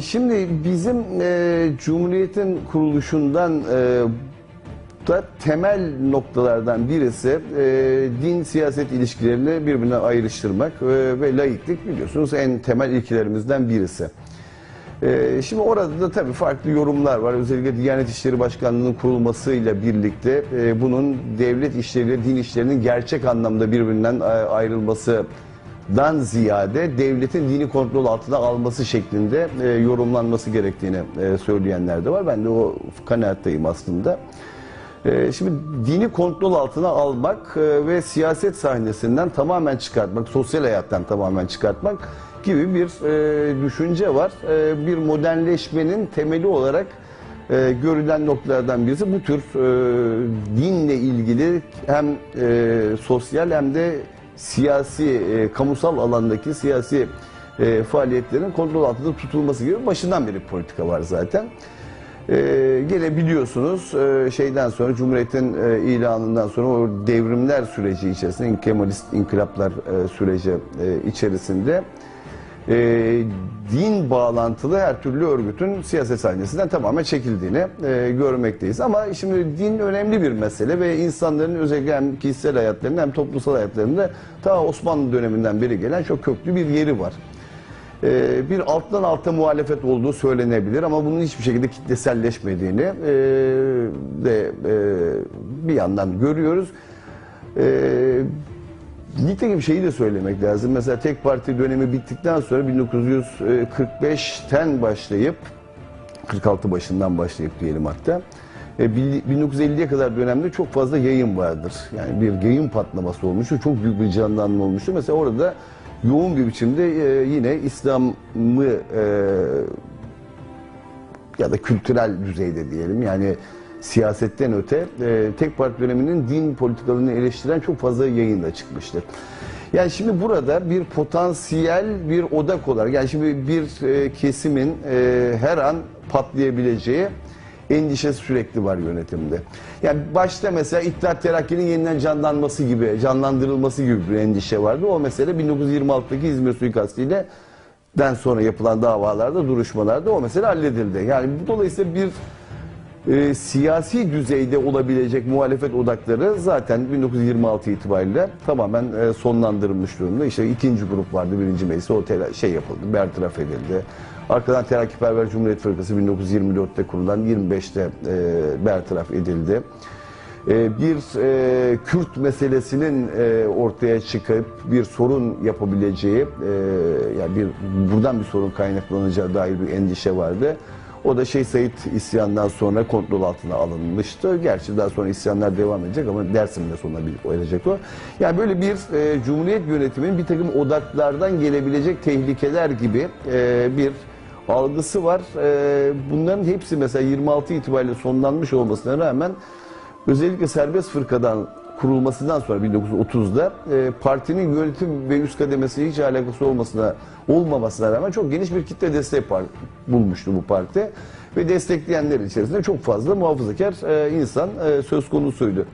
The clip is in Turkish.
Şimdi bizim e, Cumhuriyet'in kuruluşundan e, da temel noktalardan birisi e, din siyaset ilişkilerini birbirine ayrıştırmak e, ve laiklik biliyorsunuz en temel ilkelerimizden birisi. E, şimdi orada da tabii farklı yorumlar var. Özellikle Diyanet İşleri Başkanlığı'nın kurulmasıyla birlikte e, bunun devlet işleriyle din işlerinin gerçek anlamda birbirinden e, ayrılması dan ziyade devletin dini kontrol altına alması şeklinde e, yorumlanması gerektiğini e, söyleyenler de var. Ben de o kanaatteyim aslında. E, şimdi dini kontrol altına almak e, ve siyaset sahnesinden tamamen çıkartmak, sosyal hayattan tamamen çıkartmak gibi bir e, düşünce var. E, bir modernleşmenin temeli olarak e, görülen noktalardan birisi bu tür e, dinle ilgili hem e, sosyal hem de siyasi, e, kamusal alandaki siyasi e, faaliyetlerin kontrol altında tutulması gibi başından beri politika var zaten. E, gene biliyorsunuz e, şeyden sonra Cumhuriyet'in e, ilanından sonra o devrimler süreci içerisinde, Kemalist inkılaplar e, süreci e, içerisinde e, din bağlantılı her türlü örgütün siyaset sahnesinden tamamen çekildiğini e, görmekteyiz. Ama şimdi din önemli bir mesele ve insanların özellikle hem kişisel hayatlarında hem toplumsal hayatlarında ta Osmanlı döneminden beri gelen çok köklü bir yeri var. E, bir alttan alta muhalefet olduğu söylenebilir ama bunun hiçbir şekilde kitleselleşmediğini e, de e, bir yandan görüyoruz. E, Nitekim şeyi de söylemek lazım. Mesela tek parti dönemi bittikten sonra 1945'ten başlayıp 46 başından başlayıp diyelim hatta. e, 1950'ye kadar dönemde çok fazla yayın vardır. Yani bir yayın patlaması olmuştu. Çok büyük bir canlanma olmuştu. Mesela orada yoğun bir biçimde e, yine İslam'ı e, ya da kültürel düzeyde diyelim yani siyasetten öte e, tek parti döneminin din politikalarını eleştiren çok fazla yayın da çıkmıştır. Yani şimdi burada bir potansiyel bir odak olarak yani şimdi bir e, kesimin e, her an patlayabileceği endişesi sürekli var yönetimde. Yani başta mesela İttihat Terakki'nin yeniden canlanması gibi, canlandırılması gibi bir endişe vardı. O mesele 1926'daki İzmir suikastiyle den sonra yapılan davalarda, duruşmalarda o mesele halledildi. Yani dolayısıyla bir e, siyasi düzeyde olabilecek muhalefet odakları zaten 1926 itibariyle tamamen e, sonlandırılmış durumda. İşte ikinci grup vardı birinci meclisi o tela- şey yapıldı, bertaraf edildi. Arkadan Terakkiperver Cumhuriyet Fırkası 1924'te kurulan 25'te e, bertaraf edildi. E, bir e, Kürt meselesinin e, ortaya çıkıp bir sorun yapabileceği, e, yani bir buradan bir sorun kaynaklanacağı dair bir endişe vardı. O da Şeyh Said isyanından sonra kontrol altına alınmıştı. Gerçi daha sonra isyanlar devam edecek ama Dersim'de sonuna bir erecek o. Yani böyle bir e, Cumhuriyet yönetiminin bir takım odaklardan gelebilecek tehlikeler gibi e, bir algısı var. E, bunların hepsi mesela 26 itibariyle sonlanmış olmasına rağmen özellikle serbest fırkadan kurulmasından sonra 1930'da e, partinin yönetim ve üst kademesi hiç alakası olmasına olmamasına rağmen çok geniş bir kitle destek par- bulmuştu bu parti ve destekleyenler içerisinde çok fazla muhafazakar e, insan e, söz konusuydu.